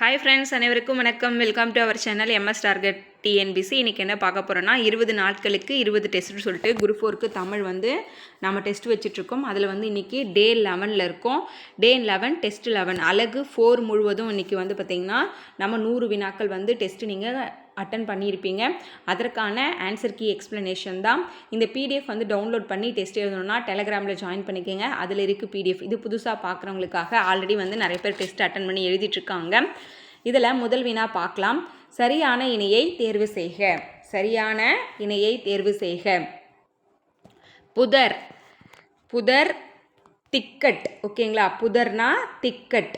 Hi friends அனைவருக்கும் வணக்கம். Welcome to our channel MS target TNPSC இன்றைக்கி என்ன பார்க்க போகிறோன்னா இருபது நாட்களுக்கு இருபது டெஸ்ட்னு சொல்லிட்டு குரூப் ஃபோருக்கு தமிழ் வந்து நம்ம டெஸ்ட் வச்சுட்ருக்கோம் அதில் வந்து இன்றைக்கி டே லெவனில் இருக்கோம். டே லெவன் டெஸ்ட் லெவன் அழகு ஃபோர் முழுவதும் இன்றைக்கி வந்து பார்த்திங்கன்னா நம்ம நூறு வினாக்கள் வந்து டெஸ்ட்டு நீங்கள் அட்டன் பண்ணியிருப்பீங்க. அதற்கான ஆன்சர் கீ எக்ஸ்ப்ளனேஷன் தான். இந்த பிடிஎஃப் வந்து டவுன்லோட் பண்ணி டெஸ்ட் எழுதணும்னா டெலகிராமில் ஜாயின் பண்ணிக்கோங்க. அதில் இருக்குது பிடிஎஃப் இது புதுசாக பார்க்குறவங்களுக்காக ஆல்ரெடி வந்து நிறைய பேர் டெஸ்ட் அட்டன் பண்ணி எழுதிட்டுருக்காங்க. இதில் முதல் வினா பார்க்கலாம். சரியான இணையை தேர்வு செய்க. சரியான இணையை தேர்வு செய்க. புதர். புதர் திக்கட் ஓகேங்களா புதர்னா திக்கட்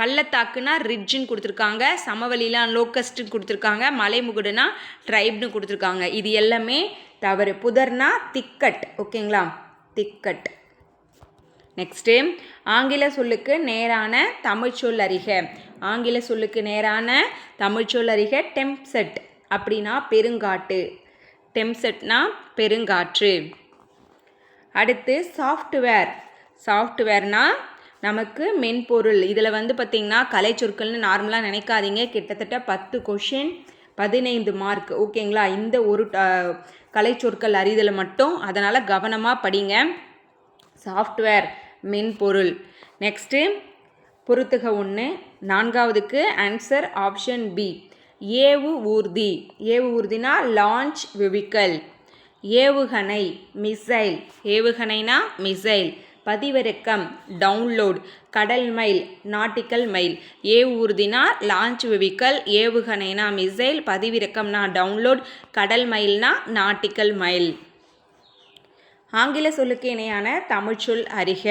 பள்ளத்தாக்குனா ரிட்ஜுன்னு கொடுத்துருக்காங்க சமவெளிலாம் லோக்கஸ்ட்டுன்னு கொடுத்துருக்காங்க மலைமுகுடுனா ட்ரைப்னு கொடுத்துருக்காங்க. இது எல்லாமே தவறு. புதர்னா திக்கட் ஓகேங்களா? திக்கட். நெக்ஸ்ட்டு ஆங்கில சொல்லுக்கு நேரான தமிழ்ச்சொல் அறிக. ஆங்கில சொல்லுக்கு நேரான தமிழ்ச்சொல் அறிக டெம்செட் அப்படின்னா பெருங்காட்டு. டெம்செட்னா பெருங்காற்று. அடுத்து சாஃப்ட்வேர். சாஃப்ட்வேர்னால் நமக்கு மென்பொருள். இதில் வந்து பார்த்திங்கன்னா கலை சொற்கள்னு நார்மலாக நினைக்காதீங்க. கிட்டத்தட்ட பத்து கொஷின் பதினைந்து மார்க் ஓகேங்களா இந்த ஒரு கலை சொற்கள் அறிதலை மட்டும். அதனால் கவனமாக படிங்க. சாஃப்ட்வேர் மென்பொருள். நெக்ஸ்ட்டு பொறுத்துக ஒன்று நான்காவதுக்கு ஆன்சர் ஆப்ஷன் பி ஏவு ஊர்தி. ஏவு ஊர்தினா லான்ச் வெவிக்கல் ஏவுகணை மிசைல் ஏவுகணைனா மிசைல் பதிவிறக்கம் டவுன்லோட் கடல் மைல் நாட்டிக்கல் மைல் ஏவூர்தினா லான்ச் வெவிக்கல் ஏவுகணைனா மிசைல் பதிவிறக்கம்னா டவுன்லோட் கடல் மைல்னா நாட்டிக்கல் மைல் ஆங்கில சொல்லுக்கு இணையான தமிழ்ச்சொல் அறிக.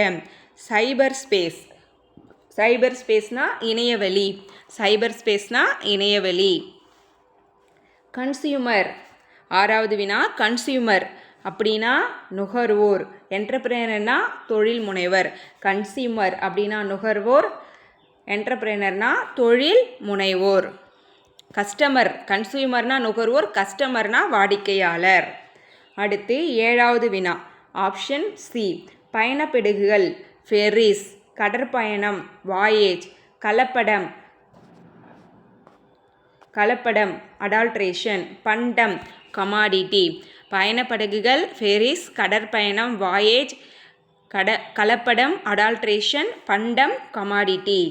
சைபர் ஸ்பேஸ் சைபர் ஸ்பேஸ்னா இணையவழி சைபர் ஸ்பேஸ்னா இணையவழி கன்சியூமர் ஆறாவது வினா கன்சியூமர் அப்படின்னா நுகர்வோர். என்டர்பிரேனர்னா தொழில் முனைவர் கன்சியூமர் அப்படின்னா நுகர்வோர். என்டர்பிரேனர்னா தொழில் முனைவோர் கஸ்டமர் கன்சியூமர்னா நுகர்வோர். கஸ்டமர்னா வாடிக்கையாளர். அடுத்து ஏழாவது வினா. ஆப்ஷன் சி பயணப்பெடுகுகள். ஃபெரிஸ் கடற்பயணம். வாயேஜ் கலப்படம். கலப்படம் அடால்ட்ரேஷன் பண்டம் கமாடிட்டி பயணப்படகுகள் ஃபெரிஸ் கடற்பயணம் வாயேஜ் கட கலப்படம் அடால்ட்ரேஷன் பண்டம் கமாடிட்டி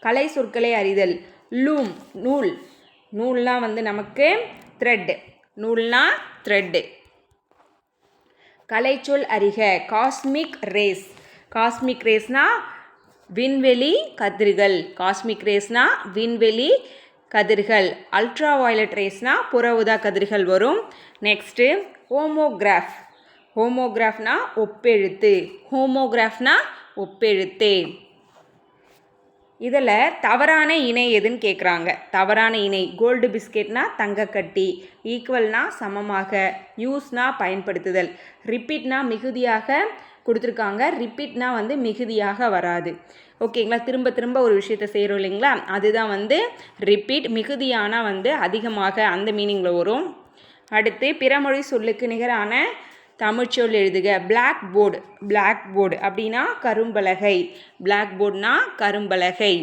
கலை சொற்களை அறிதல். லூம் நூல். நூல்லாம் வந்து நமக்கு த்ரெட் நூல்னா த்ரெட்டு கலைச்சொல் அறிக. காஸ்மிக் ரேஸ் காஸ்மிக் ரேஸ்னா விண்வெளி கதிர்கள். காஸ்மிக் ரேஸ்னா விண்வெளி கதிர்கள். அல்ட்ரா வயலட் ரேஸ்னா புற உதா கதிர்கள் வரும். நெக்ஸ்ட்டு ஹோமோகிராஃப் ஹோமோகிராஃப்னா ஒப்பெழுத்து. ஹோமோகிராஃப்னா ஒப்பெழுத்து. இதில் தவறான இணை எதுன்னு கேட்குறாங்க தவறான இணை கோல்டு பிஸ்கெட்னா தங்கக்கட்டி ஈக்குவல்னா சமமாக யூஸ்னா பயன்படுத்துதல். ரிப்பீட்னா மிகுதியாக கொடுத்துருக்காங்க. ரிப்பீட்னா வந்து மிகுதியாக வராது. ஓகேங்களா? திரும்ப திரும்ப ஒரு விஷயத்த செய்கிறோம் இல்லைங்களா? அதுதான் வந்து ரிப்பீட் மிகுதியானால் வந்து அதிகமாக அந்த மீனிங்கில் வரும். அடுத்து பிறமொழி சொல்லுக்கு நிகரான தமிழ்ச்சொல் எழுதுக. பிளாக் போர்டு பிளாக் போர்டு அப்படின்னா கரும்பலகை. பிளாக் போர்டுனா கரும்பலகை.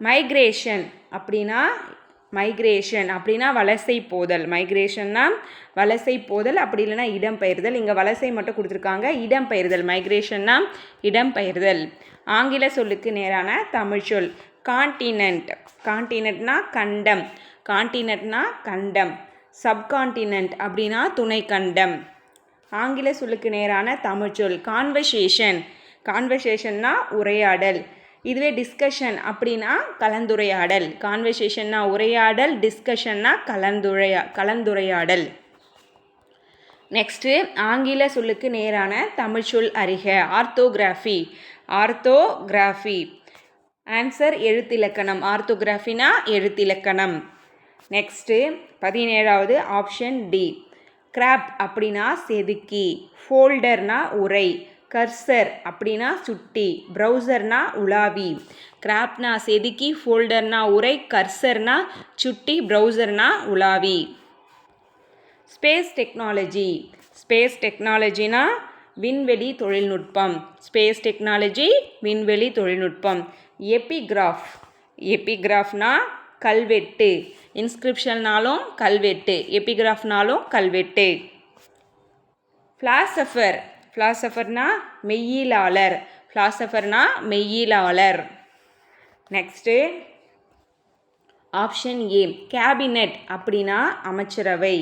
மைக்ரேஷன் அப்படின்னா மைக்ரேஷன் அப்படின்னா வலசை போதல். மைக்ரேஷன்னா வலசை போதல் அப்படி இல்லைன்னா இடம்பெயர்தல் இங்கே வலசை மட்டும் கொடுத்துருக்காங்க. இடம்பெயர்தல் மைக்ரேஷன்னா இடம்பெயர்தல் ஆங்கில சொல்லுக்கு நேரான தமிழ்ச்சொல் கான்டினென்ட் கான்டினென்ட்னா கண்டம். கான்டினென்ட்னா கண்டம். சப்கான்டினென்ட் அப்படின்னா துணை கண்டம் ஆங்கில சொல்லுக்கு நேரான தமிழ்ச்சொல் கான்வர்சேஷன் கான்வர்சேஷன்னா உரையாடல். இதுவே டிஸ்கஷன் அப்படின்னா கலந்துரையாடல். கான்வர்சேஷன்னா உரையாடல் டிஸ்கஷன்னா கலந்துரையா கலந்துரையாடல். நெக்ஸ்ட்டு ஆங்கில சொல்லுக்கு நேரான தமிழ்ச்சொல் அறிக. ஆர்த்தோகிராஃபி. ஆர்த்தோகிராஃபி. ஆன்சர் எழுத்திலக்கணம். ஆர்த்தோகிராஃபினா எழுத்திலக்கணம். நெக்ஸ்ட்டு பதினேழாவது ஆப்ஷன் டி கிராப் அப்படின்னா செதுக்கி. ஃபோல்டர்னா உரை. கர்சர் அப்படின்னா சுட்டி. ப்ரௌசர்னா உலாவி. கிராப்னா செதுக்கி. ஃபோல்டர்னா உரை. கர்சர்னா சுட்டி. ப்ரௌசர்னா உலாவி. ஸ்பேஸ் டெக்னாலஜி ஸ்பேஸ் டெக்னாலஜினா விண்வெளி தொழில்நுட்பம். ஸ்பேஸ் டெக்னாலஜி விண்வெளி தொழில்நுட்பம். எபிகிராஃப் எபிகிராஃப்னா கல்வெட்டு. இன்ஸ்கிரிப்ஷன்னாலும் கல்வெட்டு. எபிகிராஃப்னாலும் கல்வெட்டு. ஃபிலாசபர் ஃபிலாசபர்னா மெய்யியலாளர் ஃபிலாசபர்னா மெய்யியலாளர் நெக்ஸ்ட்டு ஆப்ஷன் ஏ கேபினெட் அப்படின்னா அமைச்சரவை.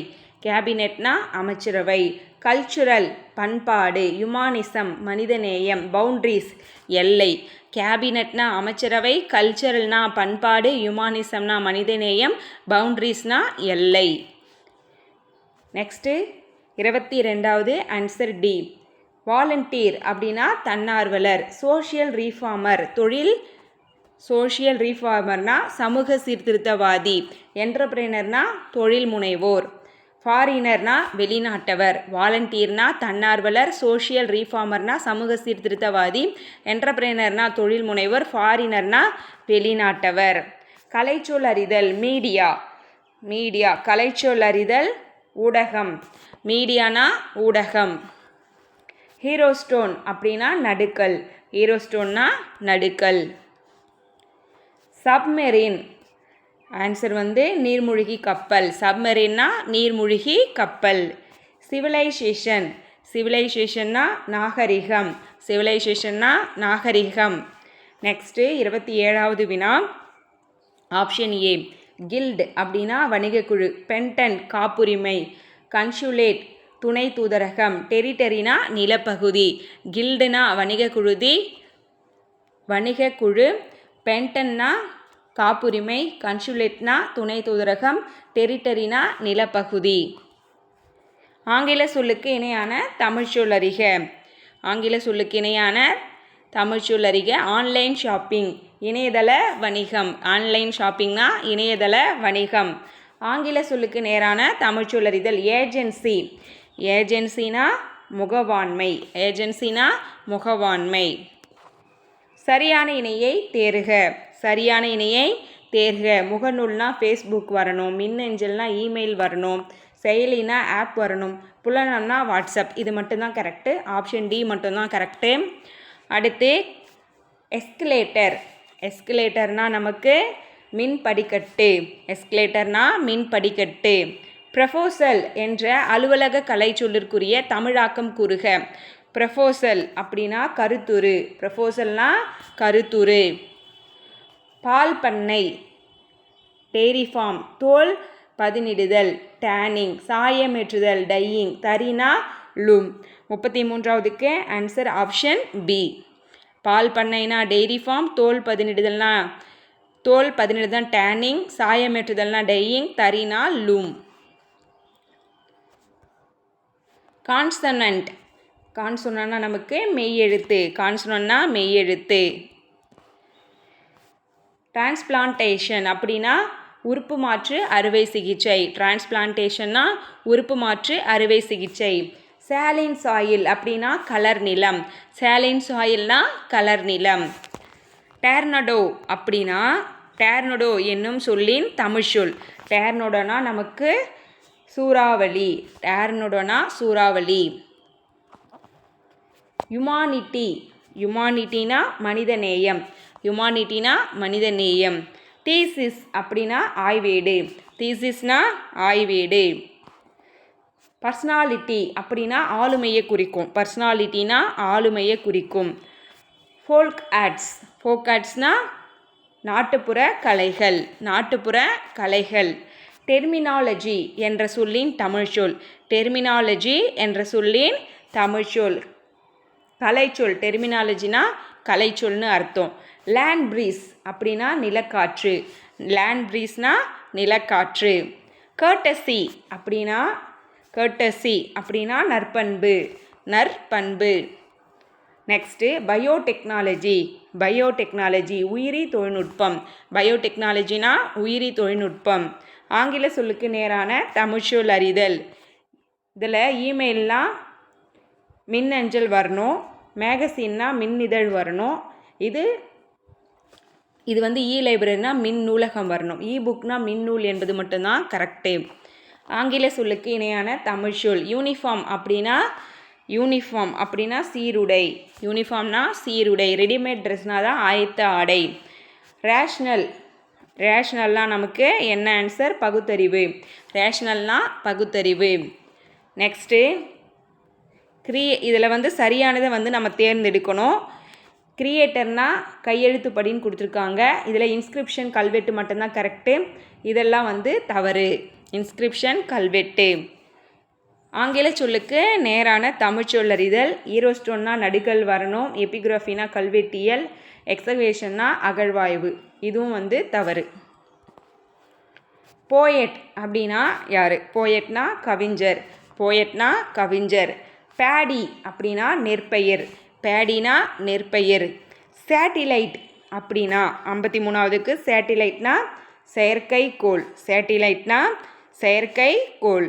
கேபினெட்னா அமைச்சரவை. கல்ச்சுரல் பண்பாடு யுமானிசம் மனிதநேயம் பவுண்ட்ரிஸ் எல்லை. கேபினெட்னா அமைச்சரவை கல்ச்சரல்னா பண்பாடு யுமானிசம்னா மனிதநேயம் பவுண்ட்ரிஸ்னா எல்லை. நெக்ஸ்ட்டு இருபத்தி ரெண்டாவது ஆன்சர் டி. வாலண்டியர் அப்படின்னா தன்னார்வலர் சோஷியல் ரீஃபார்மர் தொழில் சோஷியல் ரீஃபார்மர்னா சமூக சீர்திருத்தவாதி என்டர்பிரைனர்னா தொழில் முனைவோர். ஃபாரினர்னா வெளிநாட்டவர் வாலண்டியர்னா தன்னார்வலர் சோஷியல் ரீஃபார்மர்னா சமூக சீர்திருத்தவாதி என்டர்பிரைனர்னா தொழில் முனைவர் ஃபாரினர்னா வெளிநாட்டவர். கலைச்சொல் அறிதல் மீடியா மீடியா கலைச்சொல் அறிதல் ஊடகம். மீடியானா ஊடகம். ஹீரோஸ்டோன் அப்படின்னா நடுக்கல். ஹீரோஸ்டோன்னா நடுக்கல். சப்மெரின் ஆன்சர் வந்து நீர்மூழ்கி கப்பல். சப்மெரின்னா நீர்மூழ்கி கப்பல். சிவிலைசேஷன் சிவிலைசேஷன்னா நாகரிகம். சிவிலைசேஷன்னா நாகரிகம். நெக்ஸ்ட்டு இருபத்தி ஏழாவது வினா. ஆப்ஷன் ஏ கில்டு அப்படின்னா வணிகக்குழு. பென்டன் காப்புரிமை. கன்சுலேட் துணை தூதரகம். டெரிட்டரினா நிலப்பகுதி. கில்டுனா வணிகக்குழுதி. வணிகக்குழு. பென்டன்னா காப்புரிமை கன்சுலேட்னா துணை தூதரகம் டெரிட்டரினா நிலப்பகுதி. ஆங்கில சொல்லுக்கு இணையான தமிழ் அறிக. ஆங்கில சொல்லுக்கு இணையான தமிழ் அறிக. ஆன்லைன் ஷாப்பிங் இணையதள வணிகம். ஆன்லைன் ஷாப்பிங்னா இணையதள வணிகம். ஆங்கில சொல்லுக்கு நேரான தமிழ் சொல்லறிதல் ஏஜென்சி. ஏஜென்சினா முகவாண்மை. ஏஜென்சினா முகவாண்மை. சரியான இணையை தேர்க. சரியான இணையை தேர்க. முகநூல்னா ஃபேஸ்புக் வரணும் மின்னஞ்சல்னா இமெயில் வரணும் செயலினா ஆப் வரணும். புலனம்னா வாட்ஸ்அப் இது மட்டும்தான் கரெக்டு ஆப்ஷன் டி மட்டும்தான் கரெக்டு அடுத்து எஸ்கலேட்டர் எஸ்கலேட்டர்னால் நமக்கு மின் படிக்கட்டு எஸ்கலேட்டர்னால் மின் படிக்கட்டு ப்ரொஃபோசல் என்ற அலுவலக கலை சொல்லிற்குரிய தமிழாக்கம் கூறுக. ப்ரொஃபோசல் அப்படின்னா கருத்துரு. ப்ரொஃபோசல்னா கருத்துரு. பால் பண்ணை டெய்ரி ஃபார்ம் தோல் பதினிடுதல் டேனிங் சாயமேற்றுதல் டையிங் தரினா லூம். முப்பத்தி மூன்றாவதுக்கு ஆன்சர் ஆப்ஷன் பி பால் பண்ணைனா டெய்ரி ஃபார்ம் தோல் பதினிடுதல்னா தோல் பதினிடுதல் டேனிங் சாயமேற்றுதல்னா டையிங் தரினா லூம். கான்சனண்ட் கான்சொன்னா நமக்கு மெய்யெழுத்து கான்சொன்னா மெய்யெழுத்து டிரான்ஸ்பிளான்டேஷன் அப்படின்னா உறுப்பு மாற்று அறுவை சிகிச்சை. டிரான்ஸ்பிளான்டேஷன்னா உறுப்பு மாற்று அறுவை சிகிச்சை. சேலின் சாயில் அப்படின்னா கலர் நிலம். சேலின் சாயில்னா கலர் நிலம். டேர்னடோ அப்படின்னா டேர்னடோ என்னும் சொல்லின் தமிழ் சொல். டேர்னடோனா நமக்கு சூறாவளி. டேர்னடோனா சூறாவளி. யுமானிட்டி யுமானிட்டினா மனிதநேயம் யுமானிட்டினா மனிதநேயம் தீசிஸ் அப்படின்னா ஆய்வேடு. தீசிஸ்னா ஆய்வேடு. பர்சனாலிட்டி அப்படின்னா ஆளுமையை குறிக்கும். பர்சனாலிட்டினா ஆளுமையை குறிக்கும். ஃபோல்க் ஆட்ஸ் ஃபோக் ஆர்ட்ஸ்னால் நாட்டுப்புற கலைகள். நாட்டுப்புற கலைகள். டெர்மினாலஜி என்ற சொல்லின் தமிழ்ச்சொல் டெர்மினாலஜி என்ற சொல்லின் தமிழ்ச்சொல் கலைச்சொல். டெர்மினாலஜினா கலைச்சொல்னு அர்த்தம். லேண்ட் ப்ரீஸ் அப்படின்னா நிலக்காற்று. லேண்ட் ப்ரீஸ்னா நிலக்காற்று. கர்டசி அப்படின்னா கர்டசி அப்படின்னா நற்பண்பு. நற்பண்பு. நெக்ஸ்ட்டு பயோடெக்னாலஜி பயோடெக்னாலஜி உயிரி தொழில்நுட்பம். பயோடெக்னாலஜினா உயிரி தொழில்நுட்பம். ஆங்கில சொல்லுக்கு நேரான தமிழ்ச்சொல் அறிதல். இதில் இமெயில்னால் மின்னஞ்சல் வரணும். மேகசின்னா மின் இதழ் வரணும். இது இது வந்து இ லைப்ரரினா மின் நூலகம் வரணும். இ புக்னா மின் நூல் என்பது மட்டும்தான் கரெக்டு ஆங்கில சொல்லுக்கு இணையான தமிழ் சொல். யூனிஃபார்ம் அப்படின்னா யூனிஃபார்ம் அப்படின்னா சீருடை. யூனிஃபார்ம்னா சீருடை. ரெடிமேட் ட்ரெஸ்னா தான் ஆயத்த ஆடை. ரேஷ்னல் ரேஷ்னல்னால் நமக்கு என்ன ஆன்சர் பகுத்தறிவு. ரேஷ்னல்னா பகுத்தறிவு. நெக்ஸ்ட்டு க்ரீ இதில் வந்து சரியானதை வந்து நம்ம தேர்ந்தெடுக்கணும். கிரியேட்டர்னா கையெழுத்துப்படின்னு கொடுத்துருக்காங்க. இதில் இன்ஸ்கிரிப்ஷன் கல்வெட்டு மட்டும்தான் கரெக்டு இதெல்லாம் வந்து தவறு. இன்ஸ்கிரிப்ஷன் கல்வெட்டு. ஆங்கில சொல்லுக்கு நேரான தமிழ்ச்சொல்லறிதல் ஈரோஸ்டோன்னா நடுக்கல் வரணும். எபிகிராஃபினா கல்வெட்டியல். எக்ஸவேஷன்னா அகழ்வாய்வு. இதுவும் வந்து தவறு. போயட் அப்படின்னா யார்? போயட்னா கவிஞர். போயட்னா கவிஞர். பேடி அப்படின்னா நெற்பெயர். பேடினா நெற்பயிர். சேட்டிலைட் அப்படின்னா ஐம்பத்தி மூணாவதுக்கு சேட்டிலைட்னா செயற்கைக்கோள். சேட்டிலைட்னா செயற்கைக்கோள்.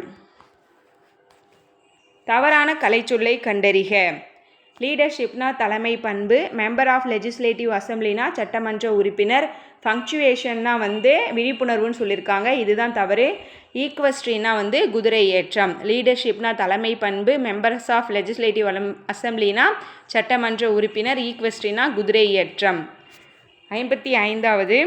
தவறான கலைச்சொல்லை கண்டறிக. லீடர்ஷிப்னா தலைமை பண்பு மெம்பர் ஆஃப் லெஜிஸ்லேட்டிவ் அசம்பிளினா சட்டமன்ற உறுப்பினர் ஃபங்க்சுவேஷன்னா வந்து விழிப்புணர்வுன்னு சொல்லியிருக்காங்க இதுதான் தவறு. ஈக்வஸ்ட்ரினா வந்து குதிரை ஏற்றம் லீடர்ஷிப்னா தலைமை பண்பு. மெம்பர்ஸ் ஆஃப் லெஜிஸ்லேட்டிவ் அசம்பிளினா சட்டமன்ற உறுப்பினர். ஈக்வஸ்ட்ரினா குதிரை ஏற்றம் ஐம்பத்தி ஐந்தாவது.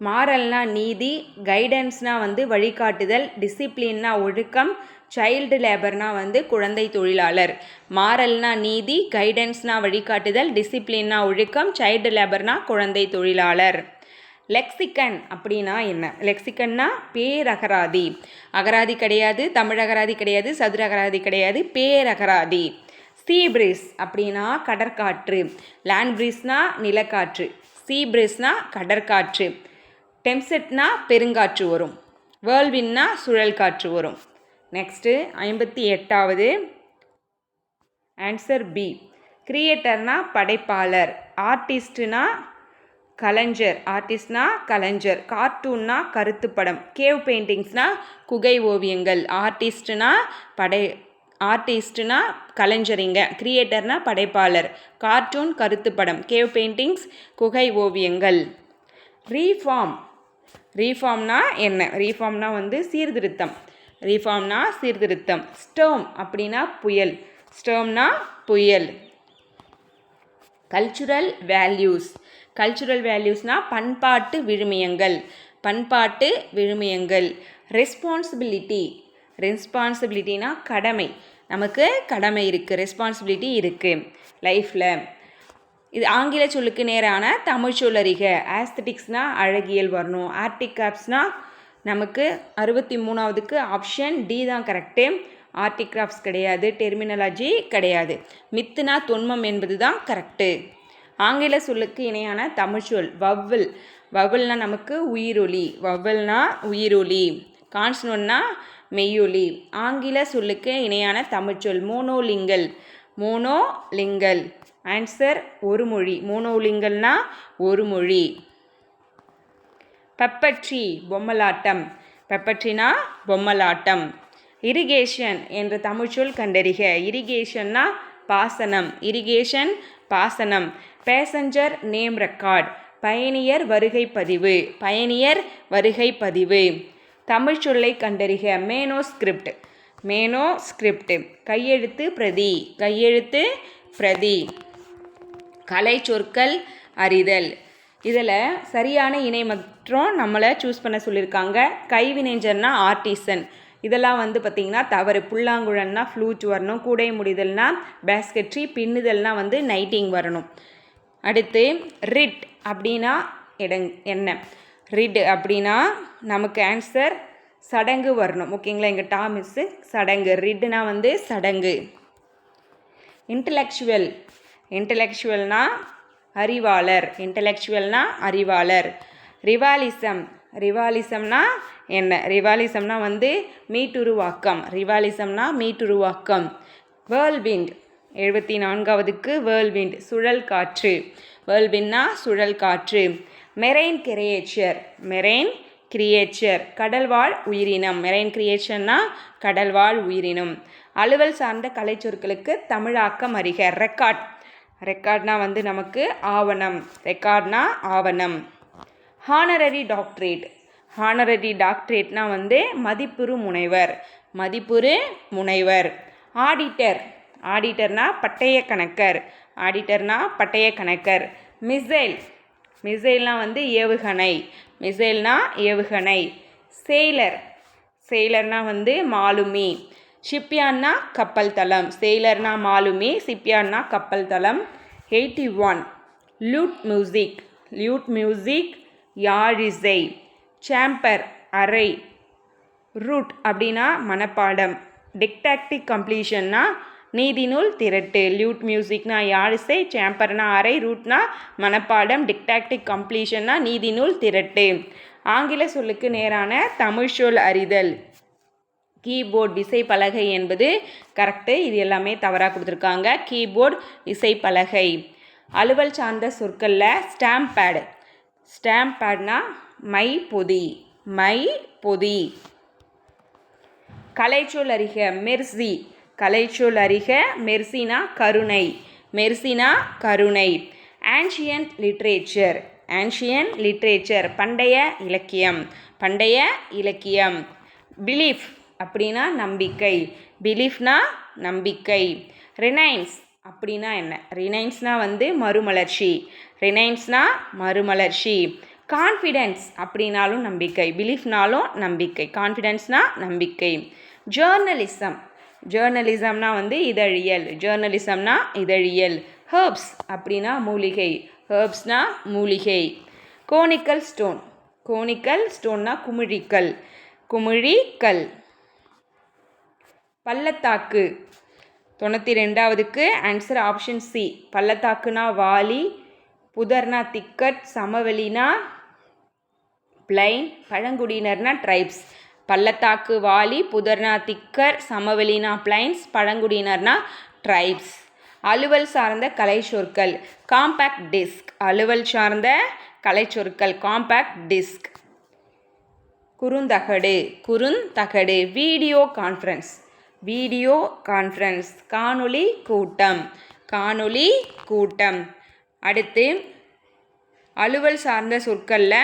மாரல்னா நீதி. கைடன்ஸ்னால் வந்து வழிகாட்டுதல். டிசிப்ளின்னா ஒழுக்கம். சைல்டு லேபர்னால் வந்து குழந்தை தொழிலாளர். மாறல்னா நீதி கைடன்ஸ்னா வழிகாட்டுதல் டிசிப்ளின்னா ஒழுக்கம் சைல்டு லேபர்னா குழந்தை தொழிலாளர். லெக்சிக்கன் அப்படின்னா என்ன? லெக்சிக்கன்னா பேரகராதி. அகராதி கிடையாது தமிழ் அகராதி கிடையாது சதுர அகராதி கிடையாது பேரகராதி. சீ பிரீஸ் அப்படின்னா கடற்காற்று. லேண்ட் பிரீஸ்னா நிலக்காற்று. சீ பிரீஸ்னா கடற்காற்று. டெம்செட்னா பெருங்காற்று வரும். வேர்ல்வின்னா சுழல் காற்று வரும். நெக்ஸ்ட்டு ஐம்பத்தி எட்டாவது. ஆன்சர் பி கிரியேட்டர்னா படைப்பாளர் ஆர்டிஸ்ட்னா கலைஞர் ஆர்டிஸ்ட்னா கலைஞர் கார்ட்டூன்னா கருத்துப்படம் கேவ் பெயிண்டிங்ஸ்னா குகை ஓவியங்கள் ஆர்டிஸ்ட்னா படை ஆர்டிஸ்ட்னா கலைஞரிங்க கிரியேட்டர்னா படைப்பாளர் கார்ட்டூன் கருத்துப்படம் கேவ் பெயிண்டிங்ஸ் குகை ஓவியங்கள். ரீஃபார்ம் ரீஃபார்ம்னா என்ன? ரீஃபார்ம்னா வந்து சீர்திருத்தம். ரீஃபார்ம்னா சீர்திருத்தம். ஸ்டோம் அப்படின்னா புயல். ஸ்டோம்னா புயல். கல்ச்சுரல் வேல்யூஸ் கல்ச்சுரல் வேல்யூஸ்னால் பண்பாட்டு விழுமியங்கள். பண்பாட்டு விழுமியங்கள். ரெஸ்பான்சிபிலிட்டி ரெஸ்பான்சிபிலிட்டினா கடமை. நமக்கு கடமை இருக்குது ரெஸ்பான்சிபிலிட்டி இருக்குது லைஃப்பில் இது ஆங்கில சொல்லுக்கு நேரான தமிழ் சொல்லறிக ஆஸ்தட்டிக்ஸ்னால் அழகியல் வரணும். ஆர்டிக் ஆப்ஸ்னால் நமக்கு அறுபத்தி மூணாவதுக்கு ஆப்ஷன் டி தான் கரெக்டு ஆர்டிகிராஃப்ஸ் கிடையாது டெர்மினாலஜி கிடையாது. மித்துனா தொன்மம் என்பது தான் கரெக்டு ஆங்கில சொல்லுக்கு இணையான தமிழ் சொல் வவ்வல். வவ்வல்னா நமக்கு உயிரொலி வவ்வல்னா உயிரொலி. கான்ஸ்னோன்னா மெய்யொலி. ஆங்கில சொல்லுக்கு இணையான தமிழ்ச்சொல் மோனோலிங்கல். மோனோலிங்கல். ஆன்சர் ஒரு மொழி. மோனோலிங்கல்னா ஒரு மொழி. பெப்பட்ரி பொம்மலாட்டம். பெப்பட்ரினா பொம்மலாட்டம். இரிகேஷன் என்ற தமிழ்ச்சொல் கண்டறிக. இரிகேஷன்னா பாசனம். இரிகேஷன் பாசனம். Passenger name record. பயணியர் வருகை பதிவு. பயணியர் வருகை பதிவு. தமிழ் சொல்லை கண்டறிக. மேனோ ஸ்கிரிப்ட் மேனோ ஸ்கிரிப்ட் கையெழுத்து பிரதி. கையெழுத்து பிரதி. கலை சொற்கள் அறிதல். இதில் சரியான இணை மற்றும் நம்மளை சூஸ் பண்ண சொல்லியிருக்காங்க கைவினைஞர்னா ஆர்டிசன் இதெல்லாம் வந்து பார்த்திங்கன்னா தவறு. புல்லாங்குழல்னா ஃப்ளூட் வரணும். கூடை முடிதல்னா பேஸ்கெட்ரி பின்னுதல்னா வந்து நைட்டிங் வரணும். அடுத்து ரிட் அப்படின்னா இடங் என்ன? ரிட் அப்படின்னா நமக்கு ஆன்சர் சடங்கு வரணும். ஓகேங்களா? எங்கள் டா மிஸ்ஸு சடங்கு. ரிட்னா வந்து சடங்கு. இன்டலெக்சுவல் இன்டலெக்சுவல்னால் அறிவாளர் இன்டலெக்சுவல்னா அறிவாளர். ரிவாலிசம் ரிவாலிசம்னா என்ன? ரிவாலிசம்னா வந்து மீட்டுருவாக்கம். ரிவாலிசம்னா மீட்டுருவாக்கம். வேர்ல்விண்ட் எழுபத்தி நான்காவதுக்கு வேர்ல்விண்ட் சுழல் காற்று வேர்ல்விண்ட்னா சுழல் காற்று மெரெயின் கிரியேச்சர் மெரெயின் கிரியேச்சர் கடல்வாழ் உயிரினம். மெரெயின் கிரியேச்சர்னா கடல்வாழ் உயிரினம். அலுவல் சார்ந்த கலைச்சொற்களுக்கு தமிழாக்கம் அறிக. ரெக்கார்ட் ரெக்கார்ட்னா வந்து நமக்கு ஆவணம். ரெக்கார்ட்னா ஆவணம். Honorary doctorate. ஹானரரி டாக்டரேட்னா வந்து மதிப்புறு முனைவர். மதிப்புறு முனைவர். ஆடிட்டர். ஆடிட்டர்னா பட்டய கணக்கர். ஆடிட்டர்னா பட்டய கணக்கர். மிசைல். மிசைல்னால் வந்து ஏவுகணை. மிசைல்னா ஏவுகணை. சேலர். சேலர்னால் வந்து மாலுமி. ஷிப்யான்னா கப்பல் தளம். சேலர்னா மாலுமி ஷிப்யான்னா கப்பல் தளம். Eighty one lute music lute music யாழிசை. சாம்பர் அறை. ரூட் அப்படின்னா மனப்பாடம். டிக்டாக்டிக் கம்ப்ளீஷன்னா நீதிநூல் திரட்டு. லியூட் மியூசிக்னா யாழிசை சாம்பர்னா அறை. ரூட்னா மனப்பாடம். டிக்டாக்டிக் கம்ப்ளீஷன்னா நீதிநூல் திரட்டு. ஆங்கில சொல்லுக்கு நேரான தமிழ் சொல் அறிதல். கீபோர்ட் விசைப்பலகை என்பது கரெக்டு இது எல்லாமே தவறாக கொடுத்துருக்காங்க. கீபோர்ட் விசைப்பலகை. அலுவல் சார்ந்த சொற்களில் ஸ்டாம்ப் பேடு ஸ்டாம்ப் பேட்னா மை பொதி. மை பொதி. கலைச்சொல் அறிக மெர்சி. கலைச்சொல் அறிக மெர்சினா கருணை. மெர்சினா கருணை. ஆன்ஷியன்ட் லிட்ரேச்சர் ஆன்ஷியன் லிட்ரேச்சர் பண்டைய இலக்கியம். பண்டைய இலக்கியம். பிலீஃப் அப்படின்னா நம்பிக்கை. பிலீஃப்னா நம்பிக்கை. ரினைன்ஸ் அப்படின்னா என்ன? ரினைன்ஸ்னால் வந்து மறுமலர்ச்சி. ரினைன்ஸ்னால் மறுமலர்ச்சி. கான்ஃபிடென்ஸ் அப்படின்னாலும் நம்பிக்கை. பிலீஃப்னாலும் நம்பிக்கை. கான்ஃபிடென்ஸ்னால் நம்பிக்கை. ஜேர்னலிசம். ஜேர்னலிசம்னா வந்து இதழியல். ஜேர்னலிசம்னா இதழியல். ஹேர்ப்ஸ் அப்படின்னா மூலிகை. ஹேர்ப்ஸ்னா மூலிகை. Conical stone. கோனிக்கல் ஸ்டோன்னா குமிழிக்கல். குமிழிக்கல். பள்ளத்தாக்கு. தொண்ணூற்றி ரெண்டாவதுக்கு ஆன்சர் ஆப்ஷன் சி பள்ளத்தாக்குனா வாலி புதர்னா திக்கட் சமவெளினா பிளைன் பழங்குடியினர்னா ட்ரைப்ஸ். பள்ளத்தாக்கு வாலி புதர்னா திக்கர் சமவெளினா பிளைன்ஸ் பழங்குடியினர்னா ட்ரைப்ஸ். அலுவல் சார்ந்த கலை சொற்கள் காம்பேக்ட் டிஸ்க். அலுவல் சார்ந்த கலை சொற்கள் காம்பேக்ட் டிஸ்க். குறுந்தகடு. குறுந்தகடு. Video conference. Video conference. காணொளி கூட்டம். காணொளி கூட்டம். அடுத்து அலுவல் சார்ந்த சொற்களில்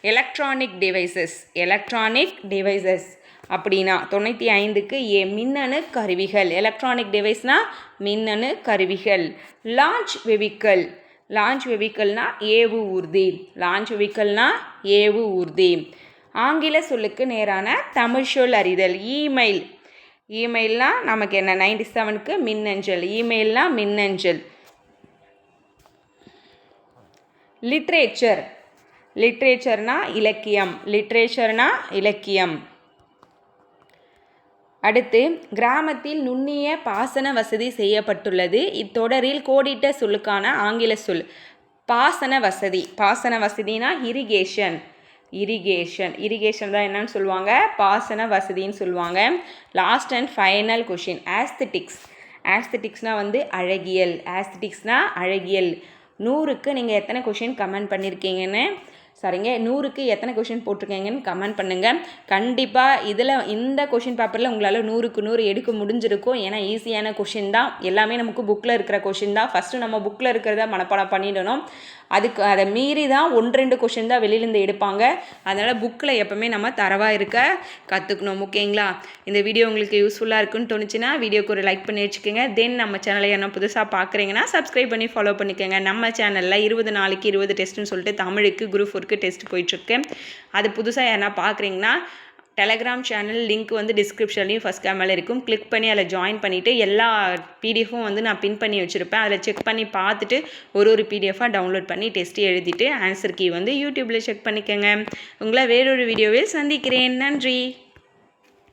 எலக்ட்ரானிக் டிவைசஸ் எலக்ட்ரானிக் டிவைசஸ் அப்படின்னா தொண்ணூற்றி ஐந்துக்கு ஏ மின்னணு கருவிகள். எலக்ட்ரானிக் டிவைஸ்னால் மின்னணு கருவிகள். லான்ச் வெவிக்கல் லான்ச் வெவிக்கல்னா ஏவு ஊர்தி. லான்ச் வெவிக்கல்னா ஏவு ஊர்தி. ஆங்கில சொல்லுக்கு நேரான தமிழ் சொல் அறிதல். இமெயில் இமெயில்னால் நமக்கு என்ன? நைன்டி செவனுக்கு மின்னஞ்சல். இமெயில்னால் மின்னஞ்சல். லிட்ரேச்சர் லிட்ரேச்சர்னா இலக்கியம். லிட்ரேச்சர்னா இலக்கியம். அடுத்து கிராமத்தில் நுண்ணிய பாசன வசதி செய்யப்பட்டுள்ளது. இத்தொடரில் கோடிட்ட சொல்லுக்கான ஆங்கில சொல். பாசன வசதி. பாசன வசதினா இரிகேஷன் இரிகேஷன் இரிகேஷன் தான் என்னன்னு சொல்லுவாங்க? பாசன வசதின்னு சொல்லுவாங்க. Last and final question aesthetics ஆஸ்தட்டிக்ஸ்னால் வந்து அழகியல். ஆஸ்தட்டிக்ஸ்னால் அழகியல். நூறுக்கு நீங்கள் எத்தனை கொஷின் கமெண்ட் பண்ணியிருக்கீங்கன்னு சரிங்க. நூறுக்கு எத்தனை கொஷின் போட்டிருக்கீங்கன்னு கமெண்ட் பண்ணுங்கள் கண்டிப்பாக இதில் இந்த கொஷின் பேப்பரில் உங்களால் நூறுக்கு நூறு எடுக்க முடிஞ்சிருக்கும். ஏன்னா ஈஸியான கொஷின் தான். எல்லாமே நமக்கு புக்கில் இருக்கிற கொஷின் தான். ஃபஸ்ட்டு நம்ம புக்கில் இருக்கிறத மனப்பாடம் பண்ணிடணும். அதுக்கு அதை மீறி தான் ஒன்று ரெண்டு கொஷின் தான் வெளியிலேருந்து எடுப்பாங்க. அதனால் புக்கில் எப்போவுமே நம்ம தரவாக இருக்க கற்றுக்கணும் ஓகேங்களா இந்த வீடியோ உங்களுக்கு யூஸ்ஃபுல்லாக இருக்குன்னு தோணுச்சுன்னா வீடியோக்கு ஒரு லைக் பண்ணி வச்சுக்கோங்க. தென் நம்ம சேனலை என்ன புதுசாக பார்க்குறீங்கன்னா சப்ஸ்கிரைப் பண்ணி ஃபாலோ பண்ணிக்கோங்க. நம்ம சேனலில் இருபது நாளைக்கு இருபது டெஸ்ட்டுன்னு சொல்லிட்டு தமிழுக்கு குரூப் ஃபோருக்கு டெஸ்ட் போயிட்டுருக்கு. அது புதுசாக யாரா பார்க்குறீங்கன்னா டெலகிராம் சேனல் லிங்க் வந்து டிஸ்கிரிப்ஷன்லையும் ஃபஸ்ட் கேமரில் இருக்கும். கிளிக் பண்ணி அதில் ஜாயின் பண்ணிவிட்டு எல்லா பிடிஎஃப்பும் வந்து நான் பின் பண்ணி வச்சுருப்பேன். அதில் செக் பண்ணி பார்த்துட்டு ஒரு ஒரு பிடிஎஃபாக டவுன்லோட் பண்ணி டெஸ்ட்டு எழுதிட்டு ஆன்சர் கீ வந்து யூடியூப்பில் செக் பண்ணிக்கோங்க. உங்களை வேறொரு வீடியோவில் சந்திக்கிறேன். நன்றி.